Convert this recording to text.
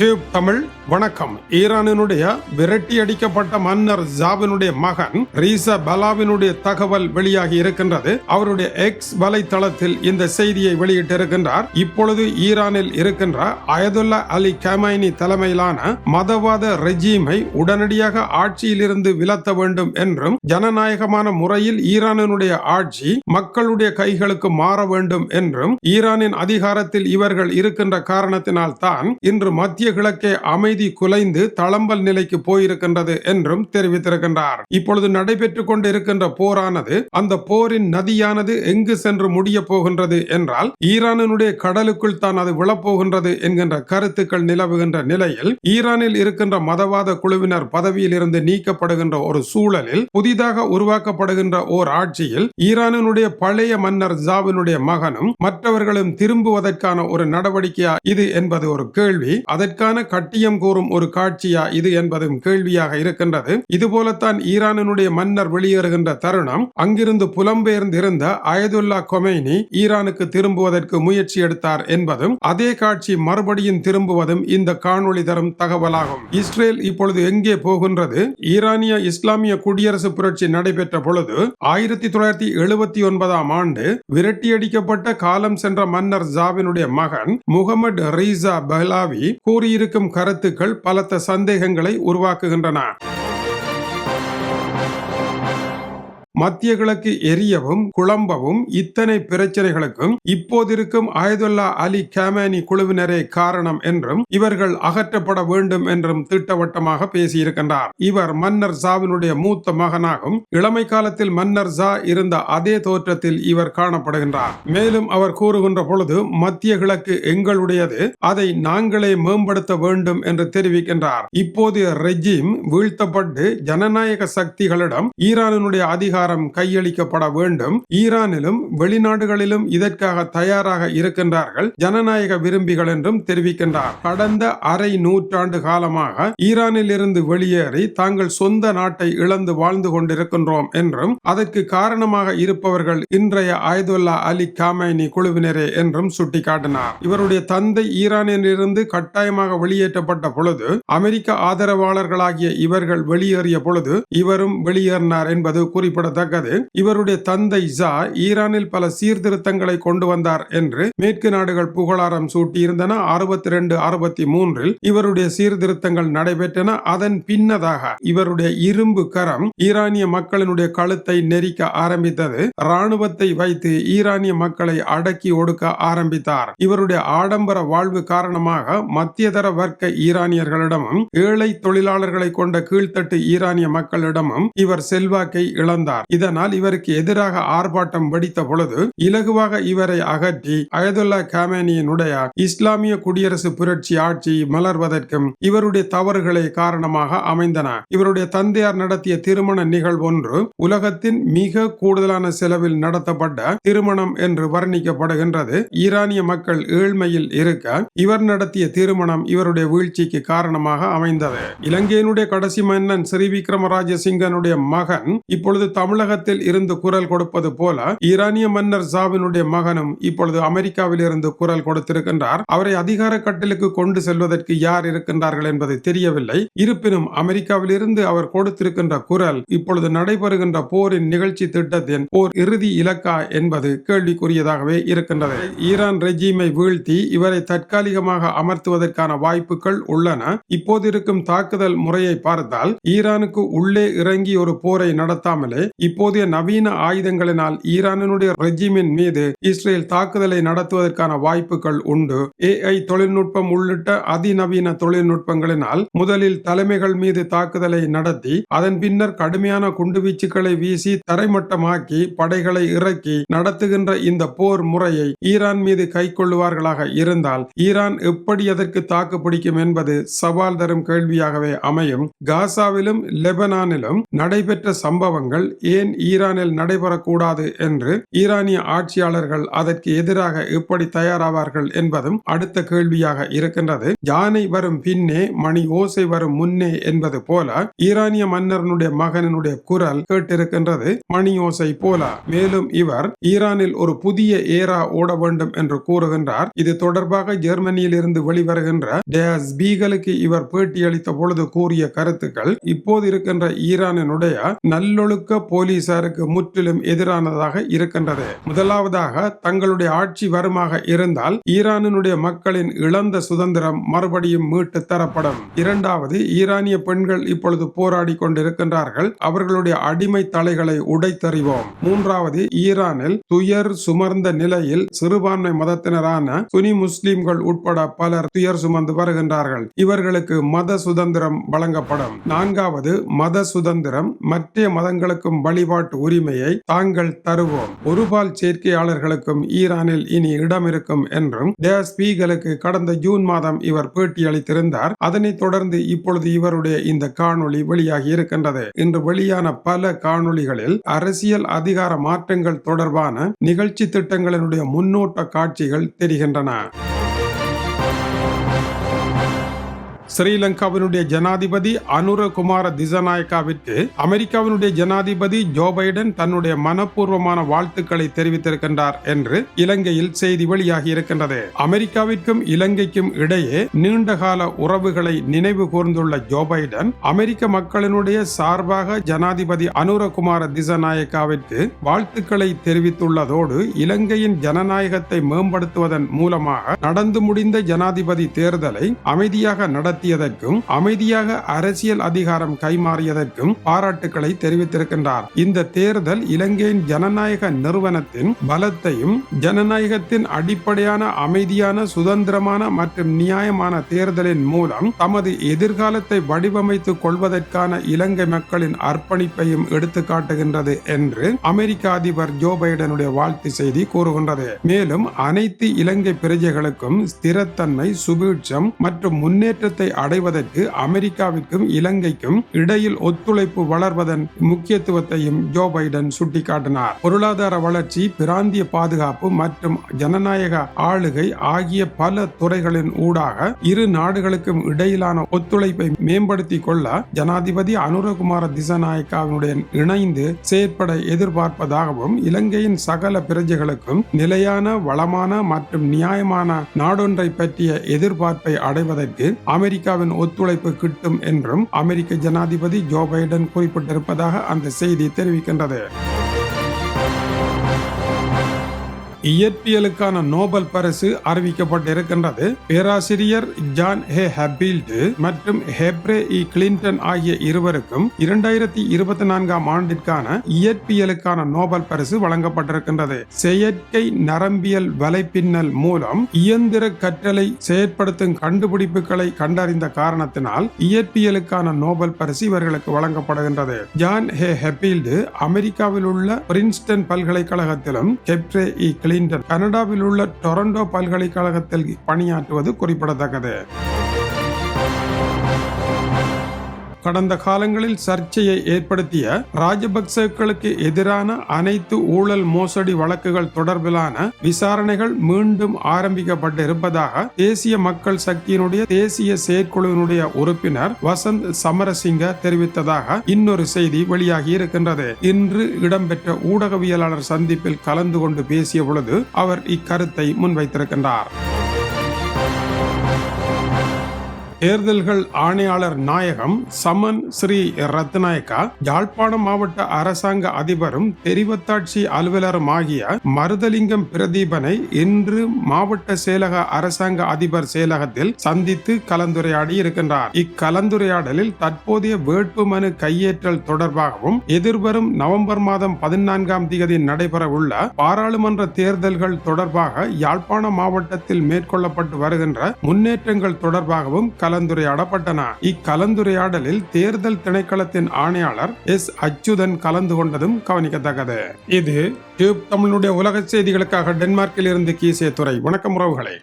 Tube Tamil வணக்கம். ஈரானினுடைய விரட்டி அடிக்கப்பட்ட மன்னர் ஜாவினுடைய மகன் ரீசா பலாவினுடைய தகவல் வெளியாகி இருக்கின்றது. அவருடைய எக்ஸ் வலைத்தளத்தில் இந்த செய்தியை வெளியிட்டிருக்கின்றார். இப்பொழுது ஈரானில் இருக்கின்ற அயதுல்லா அலி கமைனி தலைமையிலான மதவாத ரெஜீமை உடனடியாக ஆட்சியிலிருந்து விலத்த வேண்டும் என்றும் ஜனநாயகமான முறையில் ஈரானினுடைய ஆட்சி மக்களுடைய கைகளுக்கு மாற வேண்டும் என்றும் ஈரானின் அதிகாரத்தில் இவர்கள் இருக்கின்ற காரணத்தினால் தான் இன்று மத்திய கிழக்கே அமைதி குலைந்து தளம்பல் நிலைக்கு போயிருக்கின்றது என்றும் தெரிவித்திருக்கின்றார். இப்பொழுது நடைபெற்றுக் கொண்டிருக்கின்ற போரானது அந்த போரின் நதியானது எங்கு சென்று முடிய போகின்றது என்றால் ஈரானினுடைய கடலுக்குள் தான் அது விழப்போகின்றது என்கின்ற கருத்துக்கள் நிலவுகின்ற நிலையில் ஈரானில் இருக்கின்ற மதவாத குழுவினர் பதவியில் இருந்து நீக்கப்படுகின்ற ஒரு சூழலில் புதிதாக உருவாக்கப்படுகின்ற ஓர் ஆட்சியில் ஈரானினுடைய பழைய மன்னர் ஜாவினுடைய மகனும் மற்றவர்களும் திரும்புவதற்கான ஒரு நடவடிக்கையா இது என்பது ஒரு கேள்வி. அதற்கு அதற்கான கட்டியம் கூறும் ஒரு காட்சியா இது என்பதும் கேள்வியாக இருக்கின்றது. இதுபோலத்தான் ஈரானினுடைய மன்னர் வெளியேறுகின்ற தருணம். அங்கிருந்து புலம்பெயர்ந்திருந்த அயதுல்லா கொமைனி ஈரானுக்கு திரும்புவதற்கு முயற்சி எடுத்தார் என்பதும் அதே காட்சி மறுபடியும் திரும்புவதும் இந்த காணொளி தரும் தகவலாகும். இஸ்ரேல் இப்பொழுது எங்கே போகின்றது? ஈரானிய இஸ்லாமிய குடியரசு புரட்சி நடைபெற்ற பொழுது ஆயிரத்தி தொள்ளாயிரத்தி எழுபத்தி ஒன்பதாம் ஆண்டு விரட்டியடிக்கப்பட்ட காலம் சென்ற மன்னர் ஜாவினுடைய மகன் முகமது ரீசா பஹ்லாவி கூறி கூறியிருக்கும் கருத்துக்கள் பலத்த சந்தேகங்களை உருவாக்குகின்றன. மத்திய கிழக்கு எரியவும் குழம்பவும் இத்தனை பிரச்சனைகளுக்கும் இப்போதிருக்கும் ஆயதுல்லா அலி கேமானி குழுவினரே காரணம் என்றும் இவர்கள் அகற்றப்பட வேண்டும் என்றும் திட்டவட்டமாக பேசியிருக்கின்றார். இவர் மன்னர் ஜாவினுடைய மூத்த மகனாகும் இளமை காலத்தில் மன்னர் ஜா இருந்த அதே தோற்றத்தில் இவர் காணப்படுகின்றார். மேலும் அவர் கூறுகின்ற பொழுது மத்திய கிழக்கு எங்களுடையது அதை நாங்களே மேம்படுத்த வேண்டும் என்று தெரிவிக்கின்றார். இப்போதைய ரெஜிம் வீழ்த்தப்பட்டு ஜனநாயக சக்திகளிடம் ஈரானினுடைய அதிகாரம் அதிகாரம் கையளிக்கப்பட வேண்டும். ஈரானிலும் வெளிநாடுகளிலும் இதற்காக தயாராக இருக்கின்றார்கள் ஜனநாயக விரும்பிகள் என்றும் தெரிவிக்கின்றார். கடந்த அரை நூற்றாண்டு காலமாக ஈரானில் இருந்து வெளியேறி தாங்கள் சொந்த நாட்டை இழந்து வாழ்ந்து கொண்டிருக்கின்றோம் என்றும் அதற்கு காரணமாக இருப்பவர்கள் இன்றைய ஆயுதுல்லா அலி காமைனி குழுவினரே என்றும் சுட்டிக்காட்டினார். இவருடைய தந்தை ஈரானில் இருந்து கட்டாயமாக வெளியேற்றப்பட்ட பொழுது அமெரிக்க ஆதரவாளர்களாகிய இவர்கள் வெளியேறிய பொழுது இவரும் வெளியேறினார் என்பது குறிப்பிடத்தக்கது. இவருடைய தந்தை ஜா ஈரானில் பல சீர்திருத்தங்களை கொண்டு வந்தார் என்று மேற்கு நாடுகள் புகழாரம் சூட்டியிருந்தன. அறுபத்தி ரெண்டு அறுபத்தி மூன்றில் இவருடைய சீர்திருத்தங்கள் நடைபெற்றன. அதன் பின்னதாக இவருடைய இரும்பு கரம் ஈரானிய மக்களினுடைய கழுத்தை நெரிக்க ஆரம்பித்தது. ராணுவத்தை வைத்து ஈரானிய மக்களை அடக்கி ஒடுக்க ஆரம்பித்தார். இவருடைய ஆடம்பர வாழ்வு காரணமாக மத்தியதர வர்க்க ஈரானியர்களிடமும் ஏழை தொழிலாளர்களை கொண்ட கீழ்த்தட்டு ஈரானிய மக்களிடமும் இவர் செல்வாக்கை இழந்தார். இதனால் இவருக்கு எதிராக ஆர்ப்பாட்டம் வெடித்த பொழுது இலகுவாக இவரை அகற்றி அயதுல்லா காமேனியினுடைய இஸ்லாமிய குடியரசு புரட்சி ஆட்சி மலர்வதற்கும் இவருடைய தவறுகளை காரணமாக அமைந்தன. இவருடைய தந்தையார் நடத்திய திருமண நிகழ்வொன்று உலகத்தின் மிக கூடுதலான செலவில் நடத்தப்பட்ட திருமணம் என்று வர்ணிக்கப்படுகின்றது. ஈரானிய மக்கள் ஏழ்மையில் இருக்க இவர் நடத்திய திருமணம் இவருடைய வீழ்ச்சிக்கு காரணமாக அமைந்தது. இலங்கையினுடைய கடைசி மன்னன் ஸ்ரீ விக்ரமராஜ சிங்கனுடைய மகன் இப்பொழுது தமிழகத்தில் இருந்து குரல் கொடுப்பது போல ஈரானிய மன்னர் சாவினுடைய மகனும் இப்பொழுது அமெரிக்காவில் இருந்து குரல் கொடுத்திருக்கின்றார். அவரை அதிகார கட்டிலுக்கு கொண்டு செல்வதற்கு யார் இருக்கின்றார்கள் என்பது தெரியவில்லை. இருப்பினும் அமெரிக்காவில் இருந்து அவர் கொடுத்திருக்கின்ற குரல் இப்பொழுது நடைபெறுகின்ற போரின் நிகழ்ச்சி திட்டத்தின் போர் இறுதி இலக்கா என்பது கேள்விக்குரியதாகவே இருக்கின்றது. ஈரான் ரெஜீமை வீழ்த்தி இவரை தற்காலிகமாக அமர்த்துவதற்கான வாய்ப்புகள் உள்ளன. இப்போது இருக்கும் தாக்குதல் முறையை பார்த்தால் ஈரானுக்கு உள்ளே இறங்கி ஒரு போரை நடத்தாமலே இப்போதைய நவீன ஆயுதங்களினால் ஈரானினுடைய ரெஜிமின் மீது இஸ்ரேல் தாக்குதலை நடத்துவதற்கான வாய்ப்புகள் உண்டு. ஏஐ தொழில்நுட்பம் உள்ளிட்ட அதிநவீன தொழில்நுட்பங்களினால் முதலில் தலைமைகள் மீது தாக்குதலை நடத்தி அதன் பின்னர் கடுமையான குண்டுவீச்சுகளை வீசி தரைமட்டமாக்கி படைகளை இறக்கி நடத்துகின்ற இந்த போர் முறையை ஈரான் மீது கை கொள்ளுவார்களாக இருந்தால் ஈரான் எப்படி அதற்கு தாக்கு பிடிக்கும் என்பது சவால் தரும் கேள்வியாகவே அமையும். காசாவிலும் லெபனானிலும் நடைபெற்ற சம்பவங்கள் ஏன் ஈரானில் நடைபெறக்கூடாது என்று ஈரானிய ஆட்சியாளர்கள் அதற்கு எதிராக எப்படி தயாராவார்கள் என்பதும் அடுத்த கேள்வியாக இருக்கின்றது. யானை வரும் பின்னே மணி ஓசை வரும் முன்னே என்பது போல ஈரானிய மன்னரனுடைய மகனினுடைய குரல் கேட்டிருக்கின்றது. மணி ஓசை போல. மேலும் இவர் ஈரானில் ஒரு புதிய ஏரா ஓட வேண்டும் என்று கூறுகின்றார். இது தொடர்பாக ஜெர்மனியில் இருந்து வெளிவருகின்ற டேஸ் பீகலுக்கு இவர் பேட்டியளித்த பொழுது கூறிய கருத்துக்கள் இப்போது இருக்கின்ற ஈரானினுடைய நல்லொழுக்க போலீசாருக்கு முற்றிலும் எதிரானதாக இருக்கின்றது. முதலாவதாக தங்களுடைய ஆட்சி வருமாக இருந்தால் ஈரானினுடைய மக்களின் இழந்த சுதந்திரம் மறுபடியும் மீட்டு தரப்படும். இரண்டாவது ஈரானிய பெண்கள் இப்பொழுது போராடி கொண்டிருக்கின்றார்கள். அவர்களுடைய அடிமை தலைகளை உடைத்தறிவோம். மூன்றாவது ஈரானில் துயர் சுமர்ந்த நிலையில் சிறுபான்மை மதத்தினரான சுனி முஸ்லிம்கள் உட்பட பலர் துயர் சுமந்து வருகின்றார்கள். இவர்களுக்கு மத சுதந்திரம் வழங்கப்படும். நான்காவது மத சுதந்திரம் மற்ற மதங்களுக்கும் வழிபாட்டு உரிமையை தாங்கள் தருவோம். ஒருபால் சேர்க்கையாளர்களுக்கும் ஈரானில் இனி இடம் இருக்கும் என்றும் டேஸ்பீகளுக்கு கடந்த ஜூன் மாதம் இவர் பேட்டியளித்திருந்தார் அதனைத் தொடர்ந்து இப்பொழுது இவருடைய இந்த காணொளி வெளியாகி இருக்கின்றது. இன்று வெளியான பல காணொளிகளில் அரசியல் அதிகார மாற்றங்கள் தொடர்பான நிகழ்ச்சி திட்டங்களினுடைய முன்னோட்ட காட்சிகள் தெரிகின்றன. ஸ்ரீலங்காவினுடைய ஜனாதிபதி அனுரகுமார திசநாயக்காவிற்கு அமெரிக்காவினுடைய ஜனாதிபதி ஜோ பைடன் தன்னுடைய மனப்பூர்வமான வாழ்த்துக்களை தெரிவித்திருக்கின்றார் என்று இலங்கையில் செய்தி வெளியாகி இருக்கின்றது. அமெரிக்காவிற்கும் இலங்கைக்கும் இடையே நீண்டகால உறவுகளை நினைவு கூர்ந்துள்ள ஜோ பைடன் அமெரிக்க மக்களினுடைய சார்பாக ஜனாதிபதி அனுரகுமார திசநாயக்காவிற்கு வாழ்த்துக்களை தெரிவித்துள்ளதோடு இலங்கையின் ஜனநாயகத்தை மேம்படுத்துவதன் மூலமாக நடந்து முடிந்த ஜனாதிபதி தேர்தலை அமைதியாக நடத்தி நடத்தியதற்கும் அமைதியாக அரசியல் அதிகாரம் கைமாறியதற்கும் பாராட்டுக்களை தெரிவித்திருக்கின்றார். இந்த தேர்தல் இலங்கையின் ஜனநாயக நிறுவனத்தின் பலத்தையும் ஜனநாயகத்தின் அடிப்படையான அமைதியான சுதந்திரமான மற்றும் நியாயமான தேர்தலின் மூலம் தமது எதிர்காலத்தை வடிவமைத்துக் கொள்வதற்கான இலங்கை மக்களின் அர்ப்பணிப்பையும் எடுத்து காட்டுகின்றது என்று அமெரிக்க அதிபர் ஜோ பைடனுடைய வாழ்த்து செய்தி கூறுகின்றது. மேலும் அனைத்து இலங்கை பிரஜைகளுக்கும் ஸ்திரத்தன்மை சுபீட்சம் மற்றும் முன்னேற்றத்தை அடைவதற்கு அமெரிக்காவிற்கும் இலங்கைக்கும் இடையில் ஒத்துழைப்பு வளர்வதன் முக்கியத்துவத்தையும் ஜோ பைடன் சுட்டிக்காட்டினார். பொருளாதார வளர்ச்சி பிராந்திய பாதுகாப்பு மற்றும் ஜனநாயக ஆளுகை ஆகிய பல துறைகளின் ஊடாக இரு நாடுகளுக்கும் இடையிலான ஒத்துழைப்பை மேம்படுத்திக் கொள்ள ஜனாதிபதி அனுரகுமார திசநாயக்காவினுடைய இணைந்து செயற்பட எதிர்பார்ப்பதாகவும் இலங்கையின் சகல பிரஜைகளுக்கும் நிலையான வளமான மற்றும் நியாயமான நாடொன்றை பற்றிய எதிர்பார்ப்பை அடைவதற்கு அமெரிக்க அமெரிக்காவின் ஒத்துழைப்பு கிட்டும் என்றும் அமெரிக்க ஜனாதிபதி ஜோ பைடன் குறிப்பிட்டிருப்பதாக அந்த செய்தி தெரிவிக்கின்றது. இயற்பியலுக்கான நோபல் பரிசு அறிவிக்கப்பட்டிருக்கின்றது. பேராசிரியர் ஜான் ஹே ஹபீல்டு மற்றும் ஹெப்ரே இ. கிளின்டன் ஆகிய இருவருக்கும் இரண்டாயிரத்தி இருபத்தி நான்காம் ஆண்டிற்கான இயற்பியலுக்கான நோபல் பரிசு வழங்கப்பட்டிருக்கின்றது. செயற்கை நரம்பியல் வலைப்பின்னல் மூலம் இயந்திர கற்றலை செயற்படுத்தும் கண்டுபிடிப்புகளை கண்டறிந்த காரணத்தினால் இயற்பியலுக்கான நோபல் பரிசு இவர்களுக்கு வழங்கப்படுகின்றது. ஜான் ஹே ஹெபீல்டு அமெரிக்காவில் உள்ள பிரின்ஸ்டன் பல்கலைக்கழகத்திலும் ஹெப்ரே இ. கிளின் கிளின்டன் கனடாவில் உள்ள டொரண்டோ பல்கலைக்கழகத்தில் பணியாற்றுவது குறிப்பிடத்தக்கது. கடந்த காலங்களில் சர்ச்சையை ஏற்படுத்திய ராஜபக்சேக்களுக்கு எதிரான அனைத்து ஊழல் மோசடி வழக்குகள் தொடர்பிலான விசாரணைகள் மீண்டும் ஆரம்பிக்கப்பட்டு இருப்பதாக தேசிய மக்கள் சக்தியினுடைய தேசிய செயற்குழுவினுடைய உறுப்பினர் வசந்த் சமரசிங்க தெரிவித்ததாக இன்னொரு செய்தி வெளியாகி இருக்கின்றது. இன்று இடம்பெற்ற ஊடகவியலாளர் சந்திப்பில் கலந்து கொண்டு பேசிய பொழுது அவர் இக்கருத்தை முன்வைத்திருக்கின்றார். தேர்தல்கள் ஆணையாளர் நாயகம் சமன் ஸ்ரீ ரத்நாயக்கா யாழ்ப்பாணம் மாவட்ட அரசாங்க அதிபரும் தெரிவத்தாட்சி அலுவலரும் ஆகிய மருதலிங்கம் பிரதீபனை இன்று மாவட்ட செயலக அரசாங்க அதிபர் செயலகத்தில் சந்தித்து கலந்துரையாடி இருக்கின்றார். இக்கலந்துரையாடலில் தற்போதைய வேட்புமனு கையேற்றல் தொடர்பாகவும் எதிர்வரும் நவம்பர் மாதம் பதினான்காம் தேதி நடைபெற உள்ள பாராளுமன்ற தேர்தல்கள் தொடர்பாக யாழ்ப்பாணம் மாவட்டத்தில் மேற்கொள்ளப்பட்டு வருகின்ற முன்னேற்றங்கள் தொடர்பாகவும் கலந்துரையாடப்பட்டன. இக்கலந்துரையாடலில் தேர்தல் திணைக்களத்தின் ஆணையாளர் எஸ். அச்சுதன் கலந்து கொண்டதும் கவனிக்கத்தக்கது. இது டியூப் தமிழுடைய உலக செய்திகளுக்காக டென்மார்க்கில் இருந்து கீசிய துறை. வணக்கம் உறவுகளை.